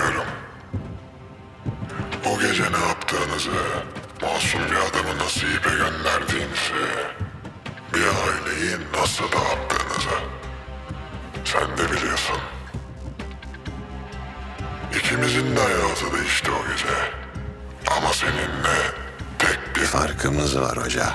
düşünüyorum. O gece ne yaptığınızı, masum bir adamı nasıl ipe gönderdiğinizi, bir aileyi nasıl dağıttığınızı sen de biliyorsun. İkimizin de hayatı değişti o gece. Ama seninle tek bir... Farkımız var hoca.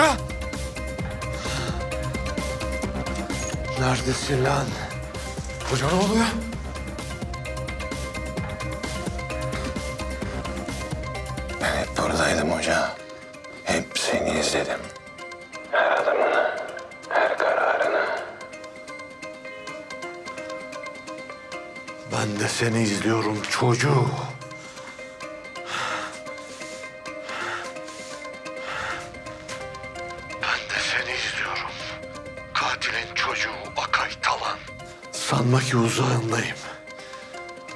Hoca! Neredesin lan? Hoca ne oluyor? Ben hep buradaydım hoca. Hep seni izledim. Her adımını, her kararını. Ben de seni izliyorum çocuğu. Katilin çocuğu Akay Talan. Sanma ki uzağındayım.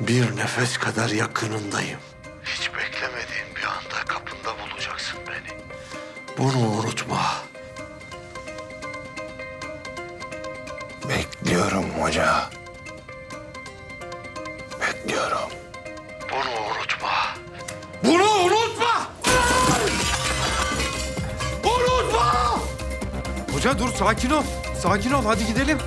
Bir nefes kadar yakınındayım. Hiç beklemediğin bir anda kapında bulacaksın beni. Bunu unutma. Bekliyorum hoca. Hoca dur sakin ol. Sakin ol hadi gidelim.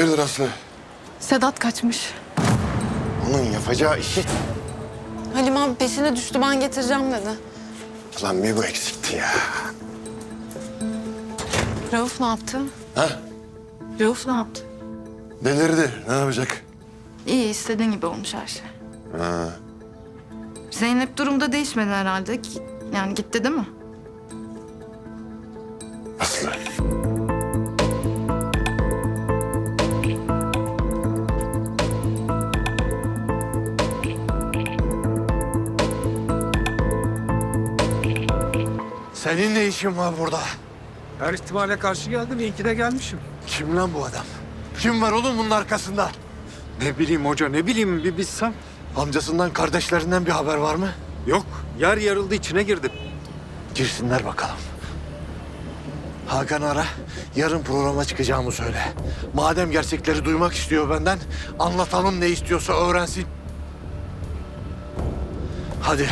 Hayırdır Aslı? Sedat kaçmış. Onun yapacağı işi... Halim abi peşine düştü ben getireceğim dedi. Lan bir bu eksikti ya. Rauf ne yaptı? Ha? Rauf ne yaptı? Delirdi. Ne yapacak? İyi istediğin gibi olmuş her şey. Zeynep durumda değişmedi herhalde. Yani gitti değil mi? Aslı. Senin ne işin var burada? Her ihtimale karşı geldim. İyi ki de gelmişim. Kim lan bu adam? Kim var oğlum bunun arkasında? Ne bileyim hoca ne bileyim bir bilsem. Amcasından, kardeşlerinden bir haber var mı? Yok yer yarıldı içine girdim. Girsinler bakalım. Hakan ara, yarın programa çıkacağımı söyle. Madem gerçekleri duymak istiyor benden, anlatalım ne istiyorsa öğrensin. Hadi